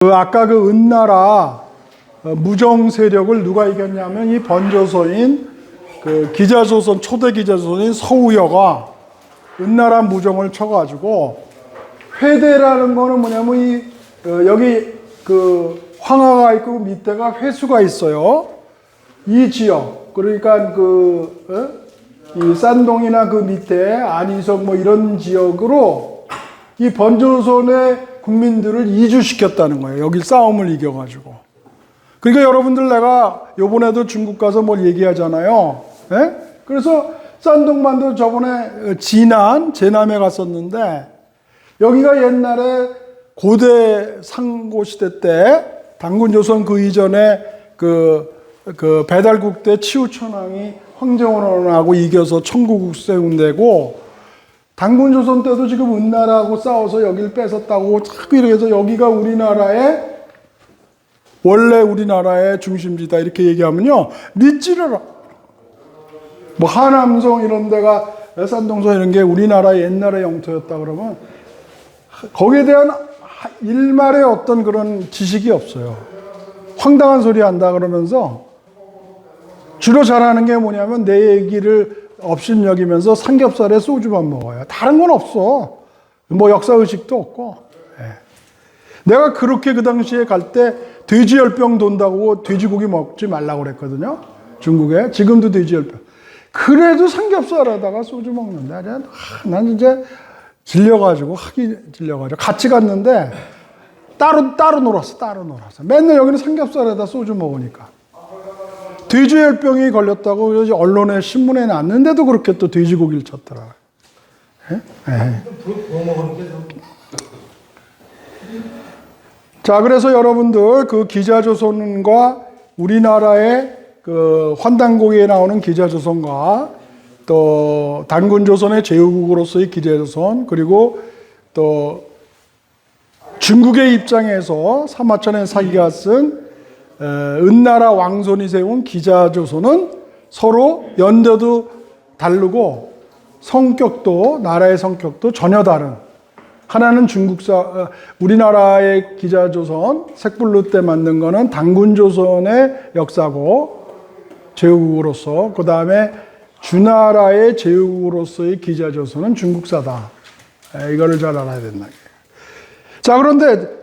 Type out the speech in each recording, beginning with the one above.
그 아까 그 은나라 어, 무정 세력을 누가 이겼냐면 이 번조선인 그 기자조선 초대 기자조선인 서우여가 은나라 무정을 쳐가지고 회대라는 거는 뭐냐면 이 어, 여기 그 황하가 있고 밑에가 회수가 있어요. 이 지역 그러니까 그 어? 이 산동이나 그 밑에 안희석 뭐 이런 지역으로 이 번조선의 국민들을 이주시켰다는 거예요. 여기 싸움을 이겨가지고. 그러니까 여러분들 내가 요번에도 중국 가서 뭘 얘기하잖아요. 예? 그래서 산동만도 저번에 진안, 제남에 갔었는데 여기가 옛날에 고대 상고 시대 때 당군 조선 그 이전에 그, 그 배달국 때 치우천왕이 황제원원하고 이겨서 청구국 세운 데고 당군 조선 때도 지금 은나라하고 싸워서 여기를 뺏었다고 자꾸 이렇게 해서 여기가 우리나라의 원래 우리나라의 중심지다 이렇게 얘기하면요 믿지를. 뭐 하남성 이런 데가 산동성 이런 게 우리나라 옛날의 영토였다 그러면 거기에 대한 일말의 어떤 그런 지식이 없어요. 황당한 소리 한다 그러면서 주로 잘하는 게 뭐냐면 내 얘기를 업신여기면서 삼겹살에 소주만 먹어요. 다른 건 없어. 뭐 역사의식도 없고. 예. 내가 그렇게 그 당시에 갈 때 돼지 열병 돈다고 돼지고기 먹지 말라고 그랬거든요. 중국에. 지금도 돼지 열병. 그래도 삼겹살 하다가 소주 먹는데. 아, 난 이제 질려가지고, 하기 질려가지고. 같이 갔는데 따로, 따로 놀았어. 따로 놀았어. 맨날 여기는 삼겹살에다 소주 먹으니까. 돼지열병이 걸렸다고 언론에 신문에 났는데도 그렇게 또 돼지고기를 쳤더라. 예? 예. 자, 그래서 여러분들 그 기자조선과 우리나라의 그 환단고기에 나오는 기자조선과 또 단군조선의 제후국으로서의 기자조선 그리고 또 중국의 입장에서 사마천의 사기가 쓴 에, 은나라 왕손이 세운 기자조선은 서로 연대도 다르고 성격도 나라의 성격도 전혀 다른 하나는 중국사 어, 우리나라의 기자조선 색불로 때 만든 거는 당군조선의 역사고 제후국으로서 그 다음에 주나라의 제후국으로서의 기자조선은 중국사다. 에, 이거를 잘 알아야 된다. 자 그런데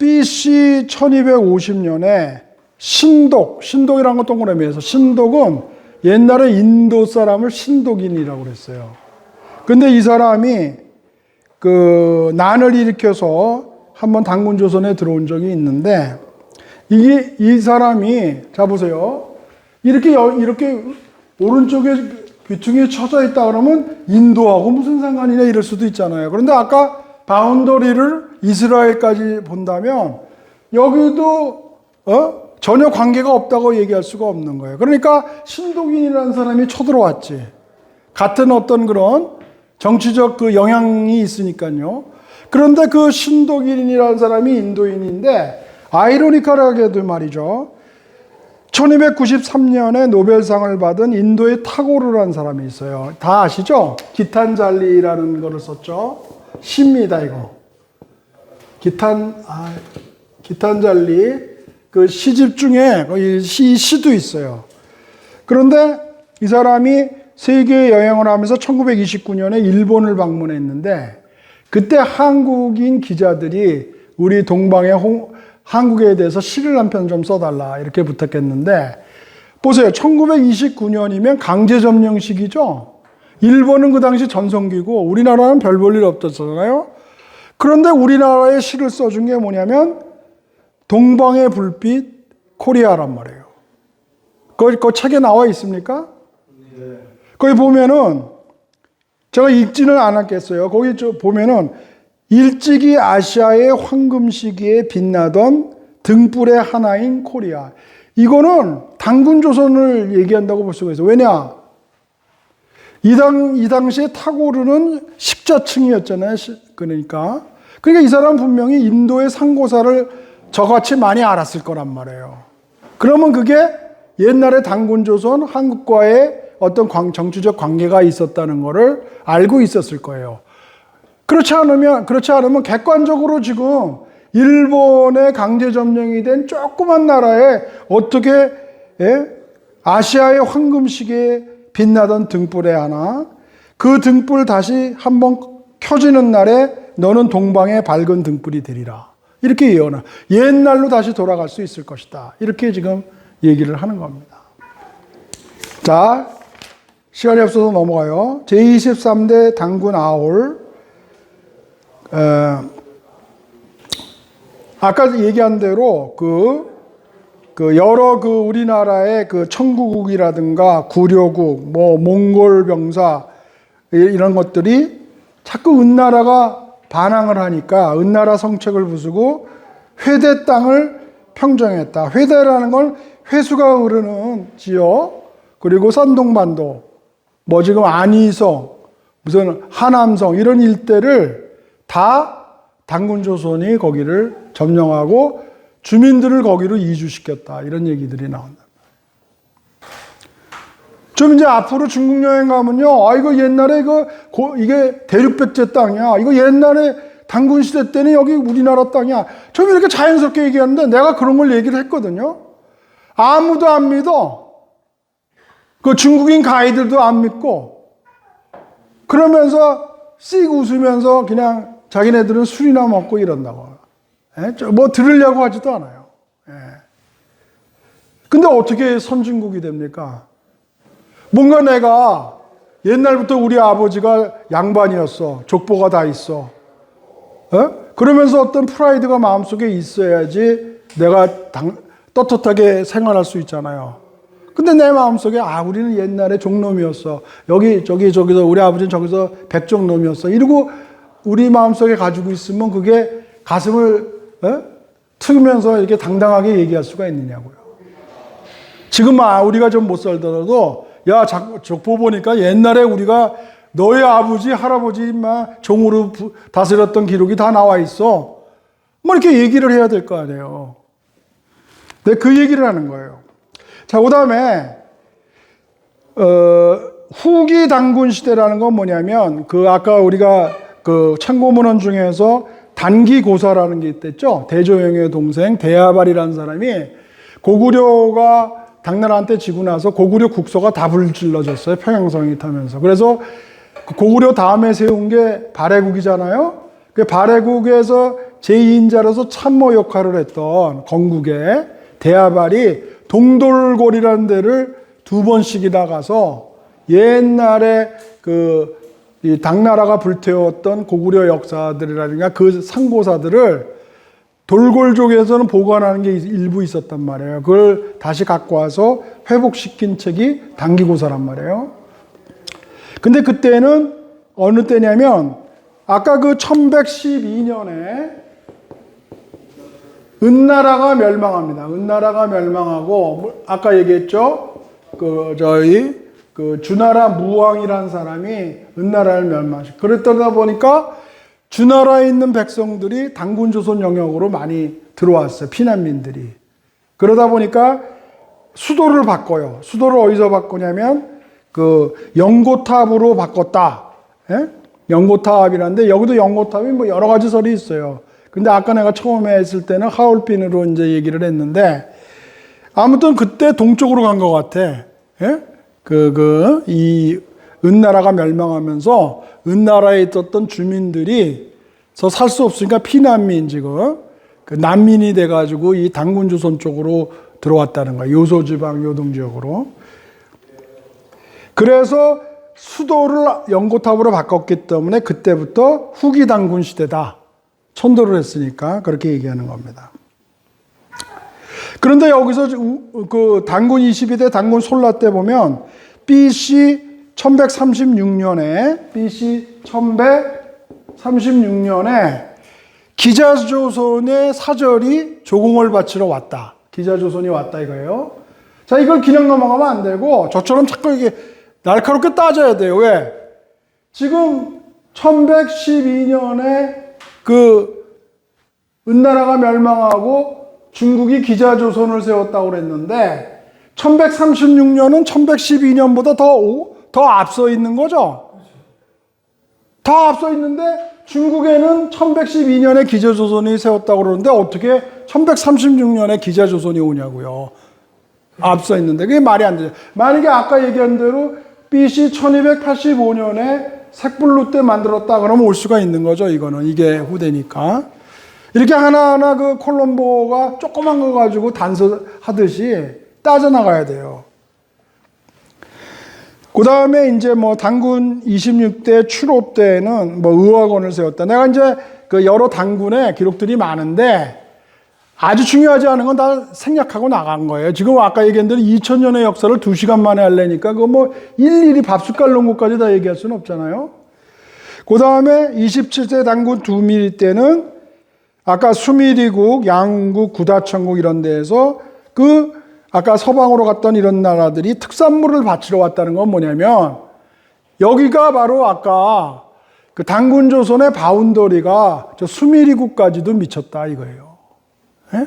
BC 1250년에 신독, 신독이라는 건 동그라미에서 신독은 옛날에 인도 사람을 신독인이라고 그랬어요. 근데 이 사람이 그 난을 일으켜서 한번 당군 조선에 들어온 적이 있는데 이게 이 사람이 자 보세요. 이렇게 여- 이렇게 오른쪽에 귀퉁이에 쳐져 있다 그러면 인도하고 무슨 상관이냐 이럴 수도 있잖아요. 그런데 아까 바운더리를 이스라엘까지 본다면 여기도 어? 전혀 관계가 없다고 얘기할 수가 없는 거예요. 그러니까 신독인이라는 사람이 쳐들어왔지. 같은 어떤 그런 정치적 그 영향이 있으니까요. 그런데 그 신독인이라는 사람이 인도인인데 아이러니컬하게도 말이죠. 1293년에 노벨상을 받은 인도의 타고르라는 사람이 있어요. 다 아시죠? 기탄잘리라는 거를 썼죠. 시입니다, 이거. 기탄, 아, 기탄잘리. 그 시집 중에 시, 시도 있어요. 그런데 이 사람이 세계 여행을 하면서 1929년에 일본을 방문했는데 그때 한국인 기자들이 우리 동방의 홍- 한국에 대해서 시를 한 편 좀 써달라 이렇게 부탁했는데 보세요. 1929년이면 강제 점령 시기죠. 일본은 그 당시 전성기고 우리나라는 별 볼 일 없었잖아요. 그런데 우리나라에 시를 써준 게 뭐냐면 동방의 불빛 코리아란 말이에요. 그, 그 책에 나와 있습니까? 거기 보면은 제가 읽지는 않았겠어요. 거기 저 보면은 일찍이 아시아의 황금 시기에 빛나던 등불의 하나인 코리아. 이거는 당군 조선을 얘기한다고 볼 수가 있어요. 왜냐? 이 당, 이 당시에 타고르는 식자층이었잖아요. 시- 그러니까. 그러니까 이 사람 분명히 인도의 상고사를 저같이 많이 알았을 거란 말이에요. 그러면 그게 옛날에 당군조선 한국과의 어떤 광- 정치적 관계가 있었다는 것을 알고 있었을 거예요. 그렇지 않으면, 그렇지 않으면 객관적으로 지금 일본의 강제 점령이 된 조그만 나라에 어떻게 예? 아시아의 황금시계에 빛나던 등불에 하나 그 등불 다시 한번 켜지는 날에 너는 동방의 밝은 등불이 되리라. 이렇게 예언을 옛날로 다시 돌아갈 수 있을 것이다. 이렇게 지금 얘기를 하는 겁니다. 자, 시간이 없어서 넘어가요. 제23대 당군 아올. 어, 아까 얘기한 대로 그, 그 여러 그 우리나라의 그 청구국이라든가 구려국, 뭐 몽골 병사 이런 것들이 자꾸 은나라가 반항을 하니까 은나라 성책을 부수고 회대 땅을 평정했다. 회대라는 건 회수가 흐르는 지역, 그리고 산동반도, 뭐 지금 안희성, 무슨 하남성 이런 일대를 다 당군 조선이 거기를 점령하고 주민들을 거기로 이주시켰다. 이런 얘기들이 나온다. 좀 이제 앞으로 중국 여행 가면요. 아, 이거 옛날에 이거, 고, 이게 대륙백제 땅이야. 이거 옛날에 당군 시대 때는 여기 우리나라 땅이야. 좀 이렇게 자연스럽게 얘기하는데 내가 그런 걸 얘기를 했거든요. 아무도 안 믿어. 그 중국인 가이들도 안 믿고. 그러면서 씩 웃으면서 그냥 자기네들은 술이나 먹고 이런다고. 예? 저뭐 들으려고 하지도 않아요. 예. 근데 어떻게 선진국이 됩니까? 뭔가 내가 옛날부터 우리 아버지가 양반이었어. 족보가 다 있어. 어? 그러면서 어떤 프라이드가 마음속에 있어야지 내가 당, 떳떳하게 생활할 수 있잖아요. 근데 내 마음속에 아 우리는 옛날에 종놈이었어. 여기 저기 저기서 우리 아버지는 저기서 백종놈이었어. 이러고 우리 마음속에 가지고 있으면 그게 가슴을 어? 트면서 이렇게 당당하게 얘기할 수가 있느냐고요. 지금 아 우리가 좀 못 살더라도 야 자- 족보 보니까 옛날에 우리가 너의 아버지 할아버지 막 종으로 부- 다스렸던 기록이 다 나와 있어. 뭐 이렇게 얘기를 해야 될 거 아니에요. 네, 그 얘기를 하는 거예요. 자, 그 다음에, 어, 후기 당군 시대라는 건 뭐냐면, 그 아까 우리가 그 참고문헌 중에서 단기 고사라는 게 있댔죠? 대조영의 동생 대야발이라는 사람이 고구려가 당나라한테 지고 나서 고구려 국서가 다 불질러졌어요. 평양성이 타면서. 그래서 그 고구려 다음에 세운 게 발해국이잖아요. 그 발해국에서 제2인자로서 참모 역할을 했던 건국의 대야발이 동돌골이라는 데를 두 번씩이나 가서 옛날에 그 이 당나라가 불태웠던 고구려 역사들이라든가 그 상고사들을 돌골족에서는 보관하는 게 일부 있었단 말이에요. 그걸 다시 갖고 와서 회복시킨 책이 단기고사란 말이에요. 근데 그때는 어느 때냐면 아까 그 1112년에 은나라가 멸망합니다. 은나라가 멸망하고 뭐 아까 얘기했죠. 그 저희 그 주나라 무왕이라는 사람이 은나라를 멸망시. 그랬다 보니까 주나라에 있는 백성들이 당군 조선 영역으로 많이 들어왔어요. 피난민들이. 그러다 보니까 수도를 바꿔요. 수도를 어디서 바꾸냐면 그 영고탑으로 바꿨다. 예? 영고탑이라는데 여기도 영고탑이 뭐 여러 가지 설이 있어요. 근데 아까 내가 처음에 했을 때는 하울빈으로 이제 얘기를 했는데 아무튼 그때 동쪽으로 간 것 같아. 예? 그, 그, 이 은나라가 멸망하면서 은나라에 있었던 주민들이 서 살 수 없으니까 피난민 지금 그 난민이 돼가지고 이 당군 조선 쪽으로 들어왔다는 거야. 요소 지방 요동 지역으로. 그래서 수도를 연고탑으로 바꿨기 때문에 그때부터 후기 당군 시대다. 천도를 했으니까 그렇게 얘기하는 겁니다. 그런데 여기서 우- 그 당군 22대 당군 솔라 때 보면 BC 1136년에 BC 1136년에 기자조선의 사절이 조공을 바치러 왔다. 기자조선이 왔다 이거예요. 자, 이걸 그냥 넘어가면 안 되고 저처럼 자꾸 이게 날카롭게 따져야 돼요. 왜? 지금 1112년에 그 은나라가 멸망하고 중국이 기자조선을 세웠다고 그랬는데 1136년은 1112년보다 더, 오- 더 앞서 있는 거죠. 더 앞서 있는데 중국에는 1112년에 기자조선이 세웠다고 그러는데 어떻게 1136년에 기자조선이 오냐고요. 앞서 있는데 그게 말이 안 되죠. 만약에 아까 얘기한 대로 BC 1285년에 색불로 때 만들었다 그러면 올 수가 있는 거죠. 이거는 이게 후대니까. 이렇게 하나하나 그 콜롬보가 조그만 거 가지고 단서하듯이 따져나가야 돼요. 그 다음에 이제 뭐 당군 26대 출업 때는 뭐 의학원을 세웠다. 내가 이제 그 여러 당군의 기록들이 많은데 아주 중요하지 않은 건 다 생략하고 나간 거예요. 지금 아까 얘기한 대로 2000년의 역사를 2시간 만에 할래니까 그거 뭐 일일이 밥숟갈 놓은 것까지 다 얘기할 수는 없잖아요. 그 다음에 27세 당군 두밀 때는 아까 수미리국, 양국, 구다천국 이런 데에서 그 아까 서방으로 갔던 이런 나라들이 특산물을 바치러 왔다는 건 뭐냐면 여기가 바로 아까 그 당군 조선의 바운더리가 저 수미리국까지도 미쳤다 이거예요. 예?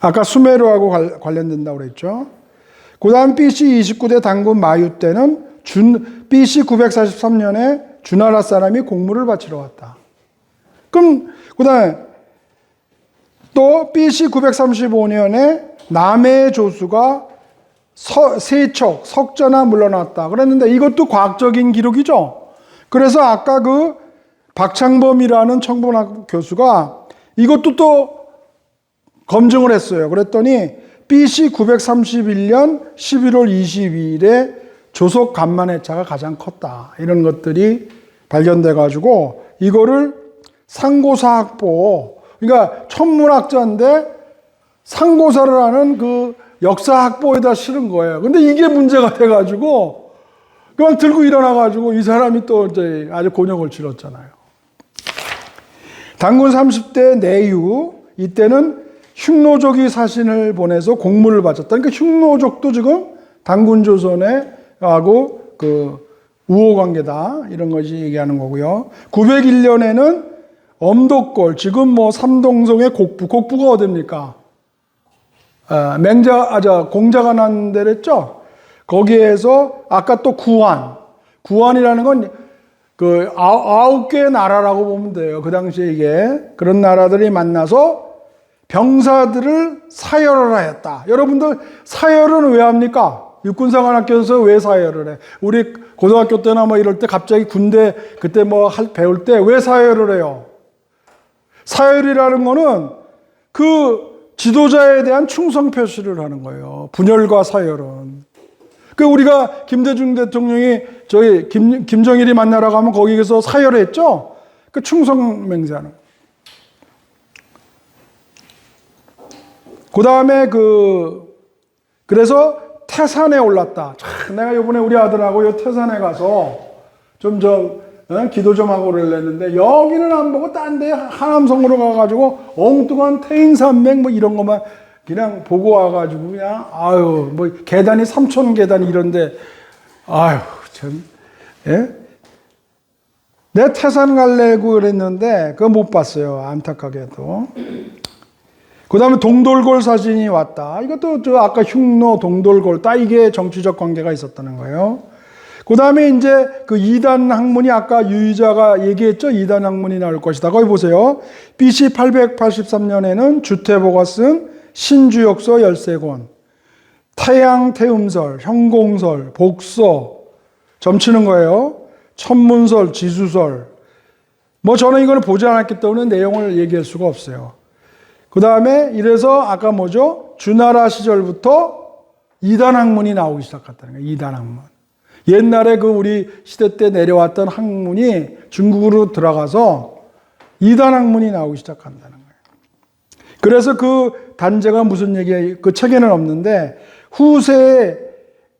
아까 수메르하고 관- 관련된다고 그랬죠. 그 다음 BC 29대 당군 마유 때는 준, BC 943년에 주나라 사람이 공물을 바치러 왔다. 그럼, 그 다음에 또 BC 935년에 남해의 조수가 서, 세척, 석전화 물러났다. 그랬는데 이것도 과학적인 기록이죠. 그래서 아까 그 박창범이라는 청문학 교수가 이것도 또 검증을 했어요. 그랬더니 BC 931년 11월 22일에 조속 간만해차가 가장 컸다. 이런 것들이 발견돼 가지고 이거를 상고사 학보 그러니까 천문학자인데 상고사를 하는 그 역사 학보에다 실은 거예요. 근데 이게 문제가 돼 가지고 그냥 들고 일어나 가지고 이 사람이 또 이제 아주 곤욕을 치렀잖아요. 당군 30대 내유 이때는 흉노족이 사신을 보내서 공물을 바쳤다. 그러니까 흉노족도 지금 당군 조선에 하고 그 우호 관계다 이런 것이 얘기하는 거고요. 901년에는 엄도골 지금 뭐 삼동성의 곡부 곡부가 어딥니까? 아, 맹자 아자 공자가 난 데랬죠. 거기에서 아까 또 구한 구한이라는 건 그 아홉 개의 나라라고 보면 돼요. 그 당시에 이게 그런 나라들이 만나서 병사들을 사열을 하였다. 여러분들 사열은 왜 합니까? 육군사관학교에서 왜 사열을 해? 우리 고등학교 때나 뭐 이럴 때 갑자기 군대 그때 뭐 할, 배울 때 왜 사열을 해요? 사열이라는 거는 그 지도자에 대한 충성 표시를 하는 거예요. 분열과 사열은. 그 우리가 김대중 대통령이 저희 김, 김정일이 만나러 가면 거기에서 사열했죠? 그 충성 맹세하는. 그 다음에 그, 그래서 태산에 올랐다. 참, 내가 요번에 우리 아들하고 요 태산에 가서 좀, 좀, 어? 기도 좀 하고 그랬는데, 여기는 안 보고 딴 데 하남성으로 가가지고 엉뚱한 태인산맥 뭐 이런 것만 그냥 보고 와가지고 그냥, 아유, 뭐 계단이 삼천 계단 이런데, 아유, 참, 예? 내 태산 갈래고 그랬는데, 그거 못 봤어요. 안타깝게도. 그 다음에 동돌골 사진이 왔다. 이것도 저 아까 흉노, 동돌골, 딱 이게 정치적 관계가 있었다는 거예요. 그 다음에 이제 그 이단 학문이 아까 유의자가 얘기했죠. 이단 학문이 나올 것이다. 거기 보세요. BC 883년에는 주태보가 쓴 신주역서 13권, 태양 태음설, 형공설, 복서, 점치는 거예요. 천문설, 지수설. 뭐 저는 이거는 보지 않았기 때문에 내용을 얘기할 수가 없어요. 그 다음에 이래서 아까 뭐죠? 주나라 시절부터 이단 학문이 나오기 시작했다는 거예요. 이단 학문. 옛날에 그 우리 시대 때 내려왔던 학문이 중국으로 들어가서 이단 학문이 나오기 시작한다는 거예요. 그래서 그 단제가 무슨 얘기, 그 책에는 없는데 후세에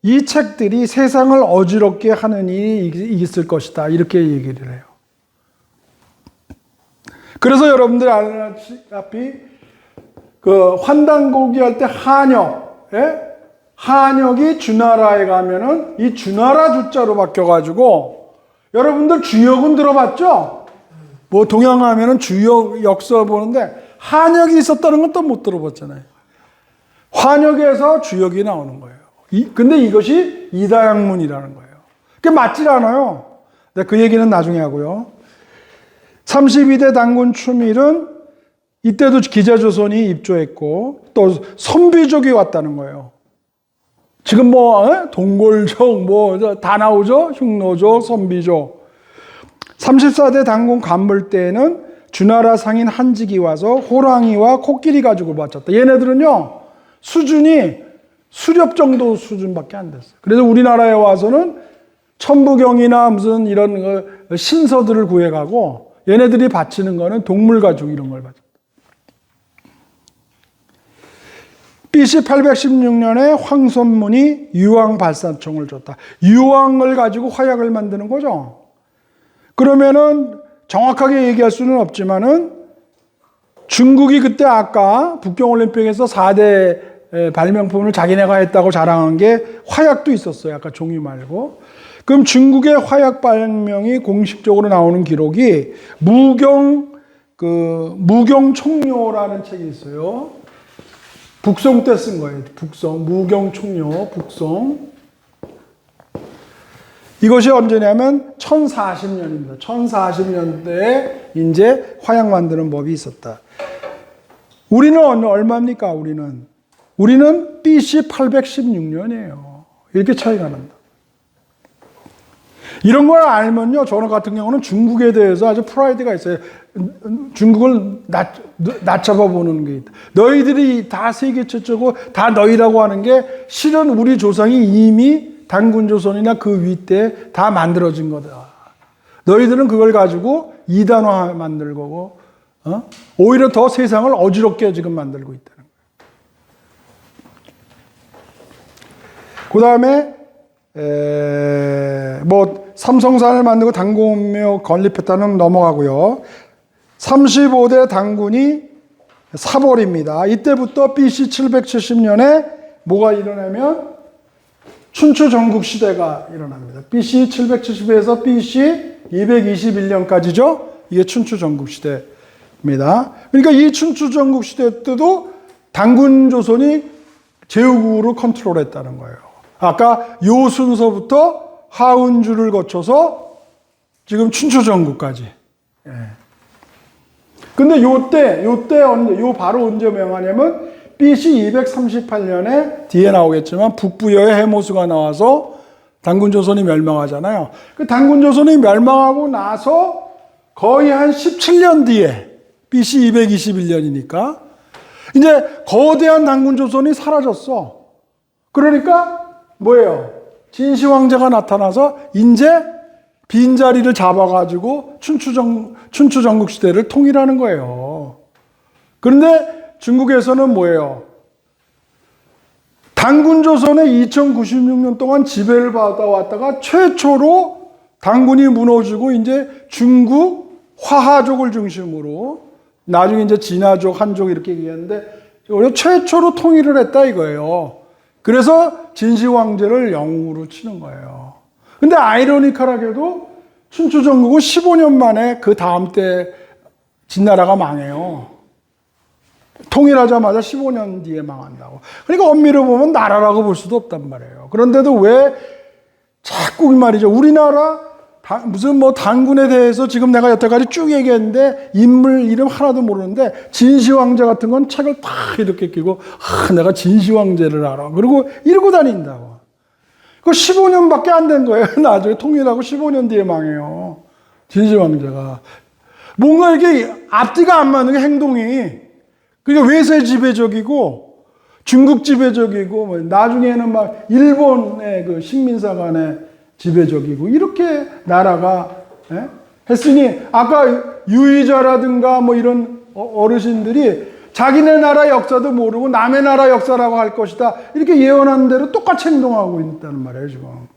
이 책들이 세상을 어지럽게 하는 일이 있을 것이다. 이렇게 얘기를 해요. 그래서 여러분들 알다시피 그 환단고기 할 때 한역, 예? 한역이 주나라에 가면은 이 주나라 주자로 바뀌어가지고 여러분들 주역은 들어봤죠? 뭐 동양 하면은 주역 역사 보는데 한역이 있었다는 건 또 못 들어봤잖아요. 환역에서 주역이 나오는 거예요. 이, 근데 이것이 이다양문이라는 거예요. 그게 맞질 않아요. 근데 그 얘기는 나중에 하고요. 32대 당군 추밀은 이때도 기자조선이 입조했고 또 선비족이 왔다는 거예요. 지금 뭐 어? 동골족 뭐 다 나오죠. 흉노족, 선비족. 34대 당군 간물 때에는 주나라 상인 한직이 와서 호랑이와 코끼리 가지고 바쳤다. 얘네들은요 수준이 수렵 정도 수준밖에 안 됐어요. 그래서 우리나라에 와서는 천부경이나 무슨 이런 그 신서들을 구해가고 얘네들이 바치는 거는 동물 가죽 이런 걸 바쳤 BC 816년에 황선문이 유황 발사총을 줬다. 유황을 가지고 화약을 만드는 거죠. 그러면은 정확하게 얘기할 수는 없지만은 중국이 그때 아까 북경올림픽에서 4대 발명품을 자기네가 했다고 자랑한 게 화약도 있었어요. 아까 종이 말고. 그럼 중국의 화약 발명이 공식적으로 나오는 기록이 무경 그 무경 총료라는 책이 있어요. 북송 때 쓴 거예요. 북송 무경 총료 북송. 이것이 언제냐면 1040년입니다. 1040년대에 이제 화약 만드는 법이 있었다. 우리는 얼마입니까? 우리는 우리는 BC 816년이에요. 이렇게 차이가 난다. 이런 걸 알면요, 저는 같은 경우는 중국에 대해서 아주 프라이드가 있어요. 중국을 낮, 낮잡아 보는 게 있다. 너희들이 다 세계 최초고 다 너희라고 하는 게 실은 우리 조상이 이미 단군 조선이나 그 위때 다 만들어진 거다. 너희들은 그걸 가지고 이단화 만들 거고, 어? 오히려 더 세상을 어지럽게 지금 만들고 있다는 거예요. 그 다음에, 뭐, 삼성산을 만들고 당군묘 건립했다는 넘어가고요. 35대 당군이 사벌입니다. 이때부터 BC 770년에 뭐가 일어나면 춘추 전국 시대가 일어납니다. BC 770에서 BC 221년까지죠. 이게 춘추 전국 시대입니다. 그러니까 이 춘추 전국 시대 때도 당군 조선이 제후국으로 컨트롤했다는 거예요. 아까 요 순서부터 하운주를 거쳐서 지금 춘추 전국까지. 예. 근데 요때 요때 언제 요 바로 언제 명하냐면 BC 238년에 뒤에 나오겠지만 북부여의 해모수가 나와서 당군조선이 멸망하잖아요. 그 당군조선이 멸망하고 나서 거의 한 17년 뒤에 BC 221년이니까 이제 거대한 당군조선이 사라졌어. 그러니까 뭐예요? 진시황제가 나타나서 이제 빈자리를 잡아가지고 춘추정, 춘추전국 시대를 통일하는 거예요. 그런데 중국에서는 뭐예요? 당군조선에 2096년 동안 지배를 받아왔다가 최초로 당군이 무너지고 이제 중국 화하족을 중심으로 나중에 이제 진화족, 한족 이렇게 얘기하는데 우리 최초로 통일을 했다 이거예요. 그래서 진시황제를 영웅으로 치는 거예요. 근데 아이러니컬하게도 춘추 전국은 15년 만에 그 다음 때 진나라가 망해요. 통일하자마자 15년 뒤에 망한다고. 그러니까 엄밀히 보면 나라라고 볼 수도 없단 말이에요. 그런데도 왜 자꾸 말이죠. 우리나라 무슨 뭐 당군에 대해서 지금 내가 여태까지 쭉 얘기했는데 인물 이름 하나도 모르는데 진시황제 같은 건 책을 다 이렇게 끼고 아, 내가 진시황제를 알아. 그리고 이러고 다닌다고. 그 15년밖에 안 된 거예요. 나중에 통일하고 15년 뒤에 망해요. 진시황제가. 뭔가 이게 앞뒤가 안 맞는 게 행동이. 그러니까 외세 지배적이고 중국 지배적이고 뭐 나중에는 막 일본의 그 식민사 간의 지배적이고 이렇게 나라가 예? 했으니 아까 유의자라든가 뭐 이런 어, 어르신들이 자기네 나라 역사도 모르고 남의 나라 역사라고 할 것이다 이렇게 예언한 대로 똑같이 행동하고 있다는 말이에요 지금.